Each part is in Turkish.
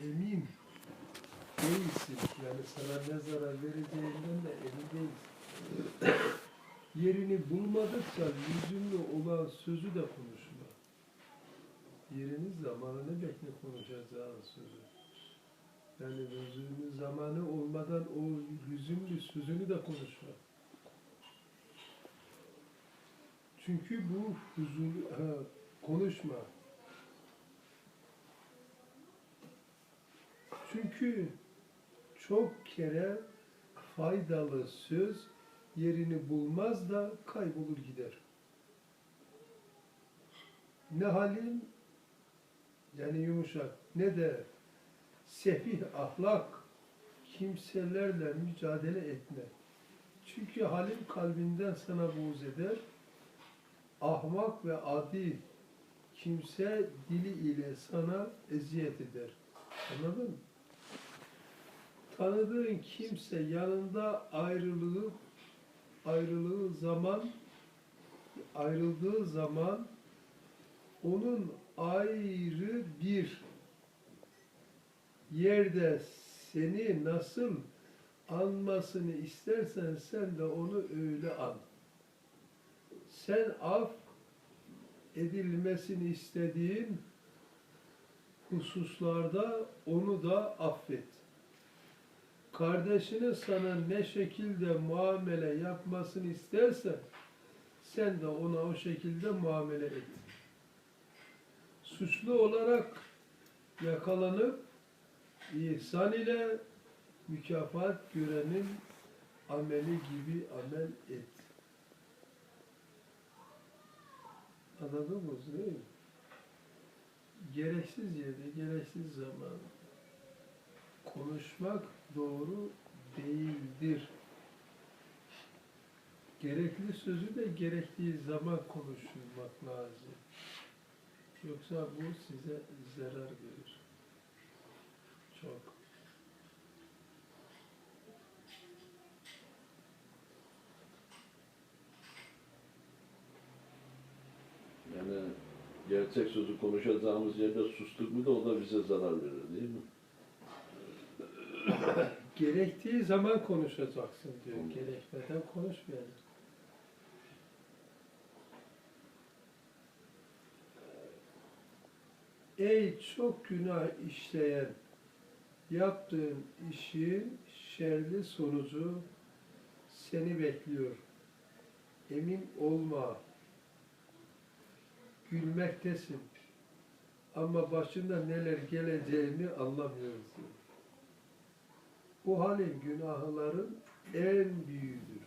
emin değilsin. Yani sana ne zarar vereceğinden de emin değilsin. Yerini bulmadıkça lüzumlu olan sözü de konuşma. Yerini zamanını bekle konuşacağın sözü. Yani lüzumlu zamanı olmadan o lüzumlu sözünü de konuşma. Çünkü bu huzur, konuşma. Çünkü çok kere faydalı söz yerini bulmaz da kaybolur gider. Ne halim yani yumuşak ne de sefih ahlak kimselerle mücadele etme. Çünkü halim kalbinden sana buğz eder. Ahmak ve adi kimse dili ile sana eziyet eder. Anladın mı? Tanıdığın kimse yanında ayrılığı ayrılığı zaman ayrıldığı zaman onun ayrı bir yerde seni nasıl anmasını istersen sen de onu öyle an. Sen af edilmesini istediğin hususlarda onu da affet. Kardeşinin sana ne şekilde muamele yapmasını istersen sen de ona o şekilde muamele et. Suçlu olarak yakalanıp ihsan ile mükafat görenin ameli gibi amel et. Anladın mı? Değil mi? Gereksiz yerde, gereksiz zaman konuşmak doğru değildir. Gerekli sözü de gerektiği zaman konuşulmak lazım. Yoksa bu size zarar verir. Çok. Yani gerçek sözü konuşacağımız yerde sustuk mu da o da bize zarar verir değil mi? Gerektiği zaman konuşacaksın diyor. Gerekmeden konuşmayalım. Ey çok günah işleyen, yaptığın işin şerli sonucu seni bekliyor. Emin olma. Gülmektesin. Ama başında neler geleceğini anlamıyorsun. Bu halin günahların en büyüğüdür.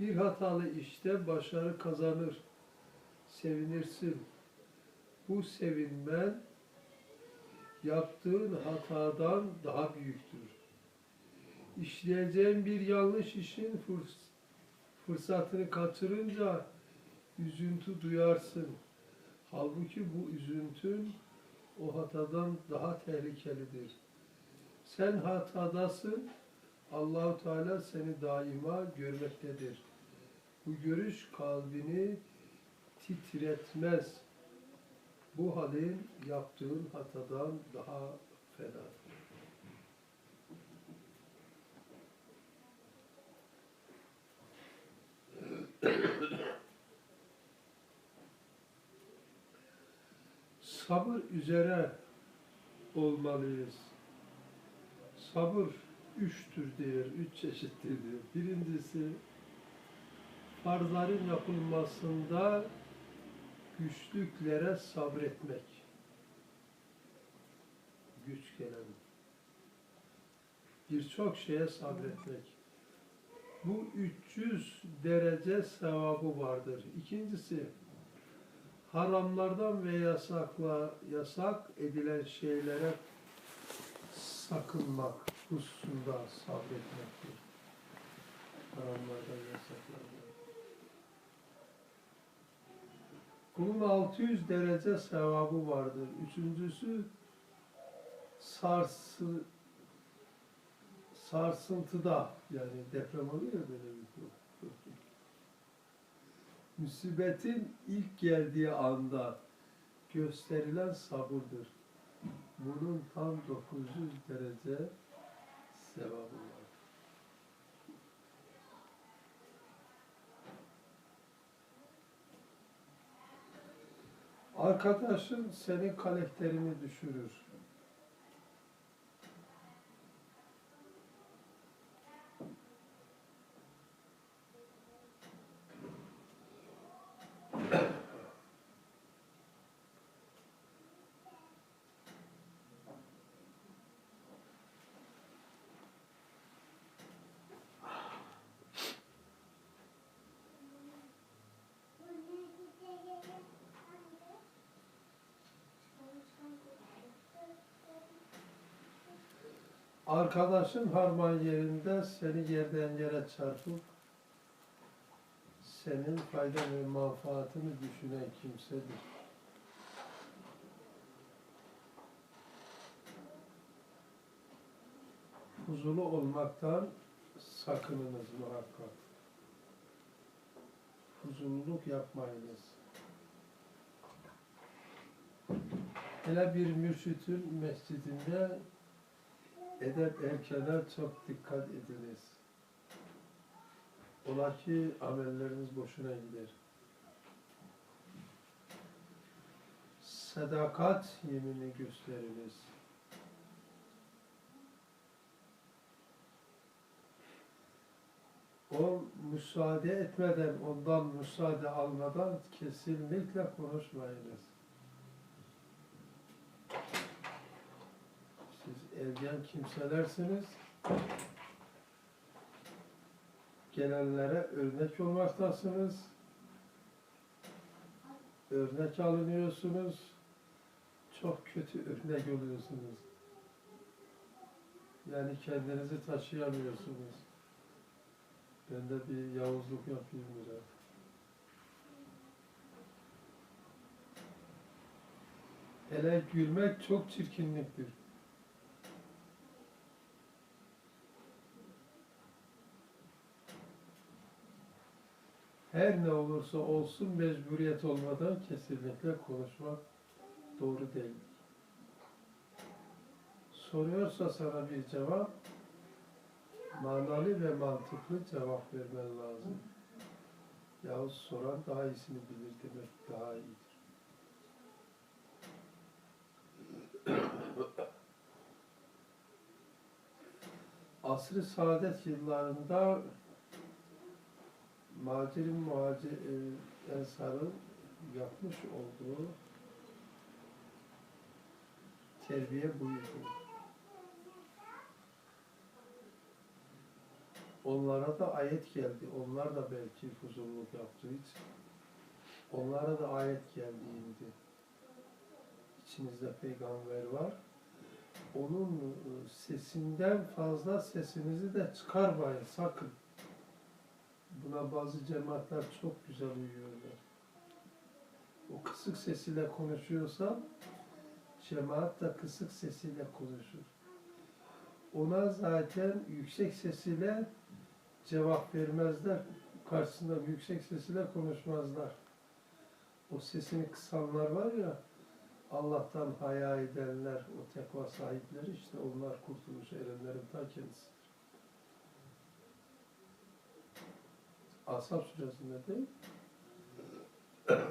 Bir hatalı işte başarı kazanır. Sevinirsin. Bu sevinmen yaptığın hatadan daha büyüktür. İşleyeceğin bir yanlış işin fırs- fırsatını kaçırınca üzüntü duyarsın. Halbuki bu üzüntün o hatadan daha tehlikelidir. Sen hatadasın. Allahu Teala seni daima görmektedir. Bu görüş kalbini titretmez. Bu halin yaptığın hatadan daha fena. Sabır üzere olmalıyız. Sabır üçtür diyor, üç çeşittir diyor. Birincisi farzların yapılmasında güçlüklere sabretmek. Güç gelen. Birçok şeye sabretmek. Bu 300 derece sevabı vardır. İkincisi haramlardan ve yasakla yasak edilen şeylere sakınmak hususunda sabretmektir. Haramlardan, yasaklardan. Bunun 600 derece sevabı vardır. Üçüncüsü sarsı, sarsıntıda yani deprem oluyor böyle bir Musibetin ilk geldiği anda gösterilen sabırdır. Bunun tam 900 derece sevabı var. Arkadaşın senin karakterini düşürür. Arkadaşın harman yerinde seni yerden yere çarpıp senin fayda ve manfaatını düşünen kimsedir. Huzurlu olmaktan sakınınız muhakkak. Huzurluluk yapmayınız. Hele bir mürşitün mescidinde edep erkeğe çok dikkat ediniz. Ola ki amelleriniz boşuna gider. Sadakat yemini gösteriniz. O müsaade etmeden, ondan müsaade almadan kesinlikle konuşmayınız. Ergen kimselersiniz. Gelenlere örnek olmaktasınız. Örnek alınıyorsunuz. Çok kötü örnek oluyorsunuz. Yani kendinizi taşıyamıyorsunuz. Ben de bir yavuzluk yapayım biraz. Hele gülmek çok çirkinliktir. Her ne olursa olsun mecburiyet olmadan kesinlikle konuşmak doğru değil. Soruyorsa sana bir cevap, manalı ve mantıklı cevap vermen lazım. Yahut soran daha iyisini bilir demek daha iyidir. Asr-ı saadet yıllarında Macirin Muhacir e, Ensar'ın yapmış olduğu terbiye buyurdu. Onlara da ayet geldi. Onlar da belki huzurluk yaptığı için. Onlara da ayet geldiğinde içinizde peygamber var. Onun e, sesinden fazla sesinizi de çıkarmayın sakın. Buna bazı cemaatler çok güzel uyuyorlar. O kısık sesiyle konuşuyorsa cemaat da kısık sesiyle konuşur. Ona zaten yüksek sesiyle cevap vermezler. Karşısında yüksek sesiyle konuşmazlar. O sesini kısanlar var ya, Allah'tan haya edenler, o tekva sahipleri işte onlar kurtuluş erenlerin ta kendisi. Ashab suresinde değil.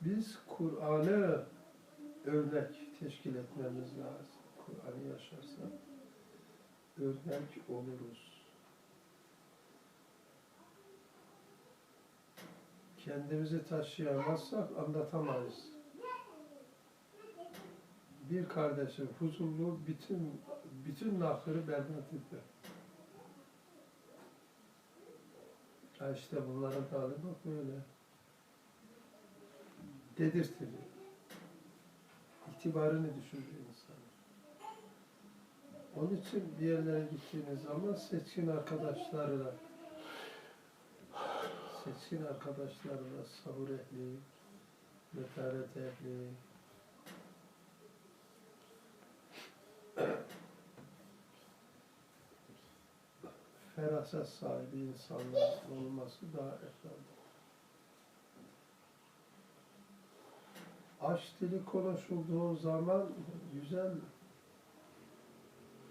Biz Kur'an'ı örnek teşkil etmemiz lazım. Kur'an'ı yaşarsak örnek oluruz. Kendimizi taşıyamazsak anlatamayız. Bir kardeşin huzurlu bütün bütün nakırı berbat eder. Ha işte bunların hali bak böyle. Dedirtilir. İtibarını düşürüyor insan. Onun için bir yerlere gittiğiniz zaman seçkin arkadaşlarla seçkin arkadaşlarla sabır ehli, metaret ehli, feraset sahibi insanlar olması daha efendim. aşk dili konuşulduğu zaman güzel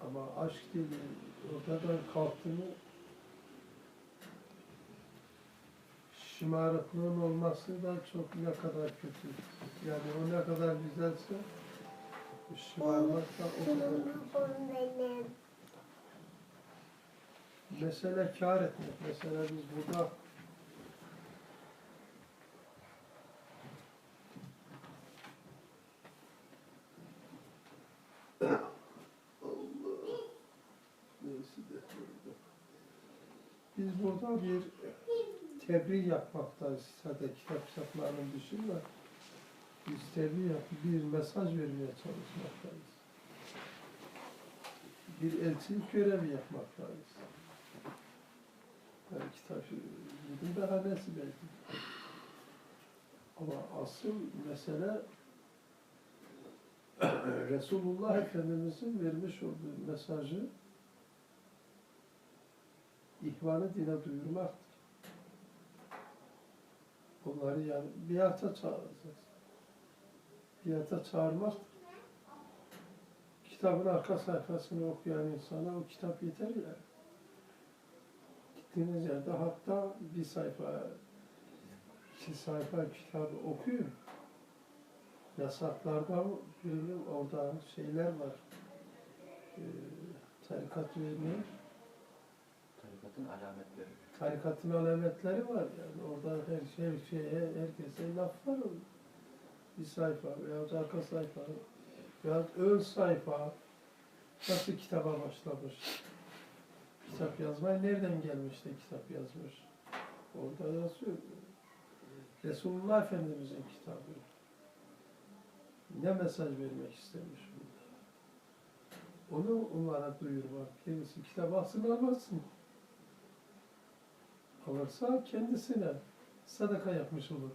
ama aşk dili ortadan kalktı mı şımarıklığın olması da çok ne kadar kötü. Yani o ne kadar güzelse şımarmak da o kadar kötü. Mesele kar etmek. Mesela biz burada. Biz burada bir tebliğ yapmaktayız. Sadece kitap kitaplarının dışında biz tebliğ yapıp bir mesaj vermeye çalışmaktayız. Bir elçilik görevi yapmaktayız. Yani kitap bugün nesi belki. Ama asıl mesele Resulullah Efendimiz'in vermiş olduğu mesajı ihvanı dine duyurmaktır. Onları yani biata çağıracağız. Biata çağırmak kitabın arka sayfasını okuyan insana o kitap yeter yani. Gittiğiniz yerde hatta bir sayfa, iki sayfa kitabı okuyun. Yasaklarda görün orada şeyler var. Ee, tarikat vermiyor. Tarikatın alametleri. Tarikatın alametleri var yani. Orada her şey, her şeye, herkese laf var. Bir sayfa veya arka sayfa veya ön sayfa nasıl kitaba başlamış. Kitap yazmaya nereden gelmiş de kitap yazmış. Orada yazıyor. Resulullah Efendimiz'in kitabı. Ne mesaj vermek istemiş burada. Onu onlara duyurmak. Kendisi kitap alsın almasın. Alırsa kendisine sadaka yapmış olur.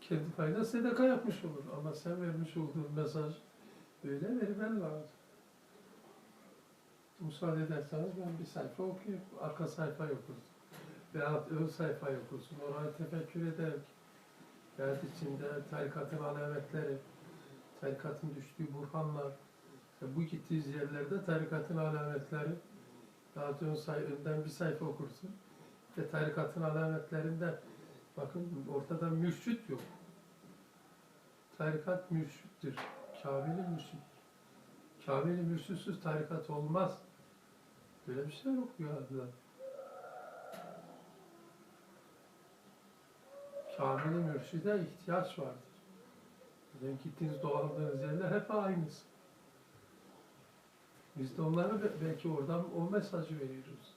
Kendi payına sadaka yapmış olur. Ama sen vermiş olduğun mesaj böyle vermen lazım. Müsaade ederseniz ben bir sayfa okuyup arka sayfayı okursun. Veya ön sayfayı okursun. Orayı tefekkür ederek veya içinde tarikatın alametleri, tarikatın düştüğü burhanlar, ve bu gittiğiniz yerlerde tarikatın alametleri, daha ön say önden bir sayfa okursun ve tarikatın alametlerinden bakın ortada mürşit yok. Tarikat mürşittir. Kamili mürşit. Kamili mürşitsiz tarikat olmaz. Böyle bir şey yok ya. Kamili mürşide ihtiyaç vardır. Yani gittiğiniz dolandığınız yerler hep aynısı. Biz de onlara be- belki oradan o mesajı veriyoruz.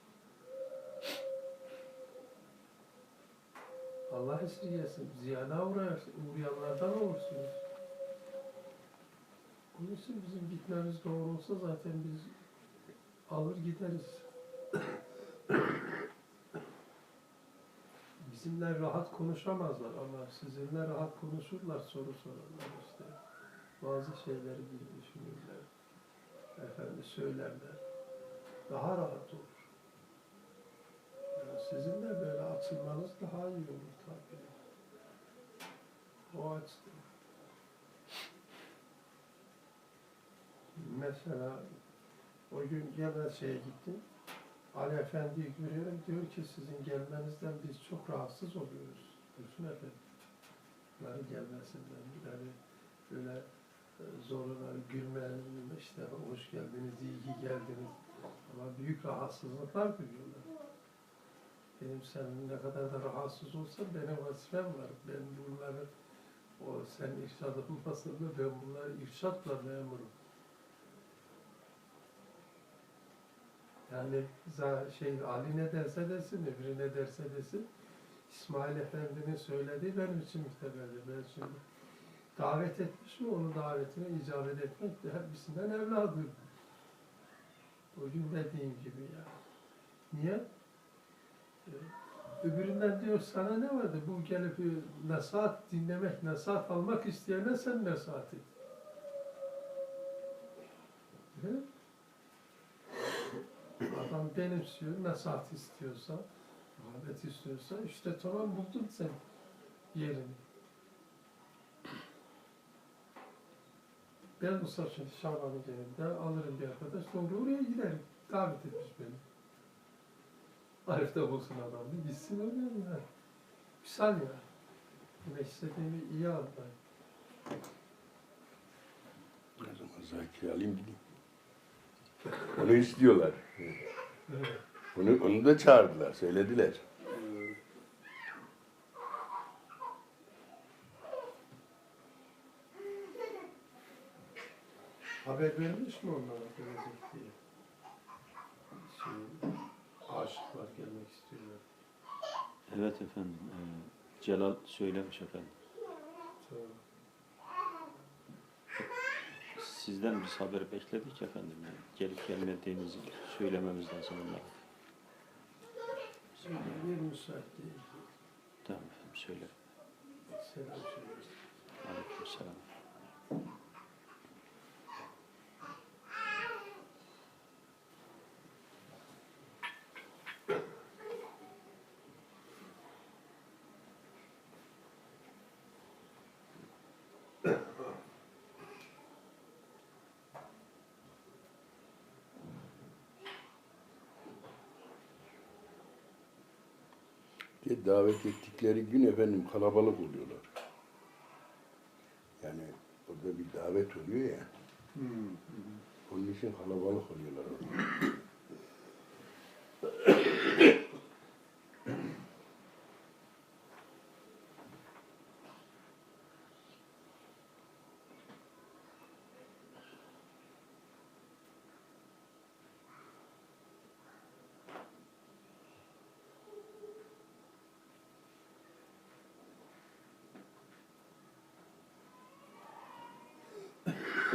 Allah esirgesin. Ziyana uğrayar, uğrayanlardan olursunuz. Onun için bizim gitmemiz doğru olsa zaten biz alır gideriz. Bizimle rahat konuşamazlar ama sizinle rahat konuşurlar soru sorarlar işte. Bazı şeyleri bir düşünürler. Efendi söylerler. Daha rahat olur. Yani sizin de böyle açılmanız daha iyi olur tabii. O açıdan. Mesela o gün gene şeye gittim. Ali Efendi'yi görüyorum. Diyor ki sizin gelmenizden biz çok rahatsız oluyoruz. Dursun Efendi. Bunların gelmesinden. Yani böyle e, zoruna gülmenin işte hoş geldiniz, iyi ki geldiniz. Ama büyük rahatsızlıklar duyuyorlar. Benim sen ne kadar da rahatsız olsam benim vazifem var. Ben bunları o sen irşad olmasın da ben bunları irşatla memurum. Yani şey Ali ne derse desin, öbürü ne derse desin. İsmail Efendi'nin söylediği benim için müteberdir. Ben şimdi davet etmişim, onun davetine icabet etmek de hepsinden evladım. Bugün dediğim gibi ya. Niye? Ee, Öbüründen diyor sana ne vardı? Bu gelip e, nasihat dinlemek, nasihat almak isteyene sen nasihat et. Mi? Adam benimsiyor, nasihat istiyorsa, muhabbet istiyorsa işte tamam buldun sen yerini. Ben şimdi Şaban'ın yerinde alırım bir arkadaş. Sonra oraya giderim. Davet etmiş beni. Arif de bulsun adamı. Gitsin oynayalım ya. Güzel ya. İstediğimi iyi anlayın. O zaman Zakir alayım gideyim. Onu istiyorlar. Evet. Onu, onu da çağırdılar, söylediler. Haber vermiş mi onlara gelecek diye? Şey, aşıklar gelmek istiyorlar. Evet efendim. e, Celal söylemiş efendim. Sonra Sizden biz haber bekledik efendim. Yani gelip gelmediğinizi söylememiz lazım onlara. Şimdi bir müsait değil. Tamam efendim söyle. Selam söylüyoruz. Aleyküm selam. Diye davet ettikleri gün efendim kalabalık oluyorlar. Yani orada bir davet oluyor ya. Onun için kalabalık oluyorlar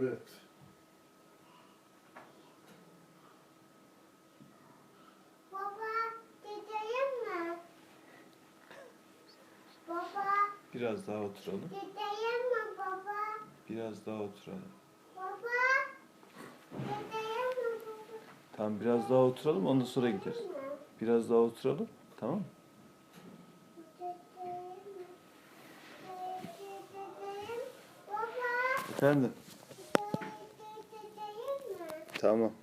Evet. Baba, gideyim mi? Baba, Biraz daha oturalım. gideyim mi baba? Biraz daha oturalım. Baba, gideyim mi baba? Tamam biraz daha oturalım ondan sonra gideriz. Biraz daha oturalım. Tamam mı? Gideyim mi? Gideyim. Baba, Efendim. Gideyim mi? Tamam.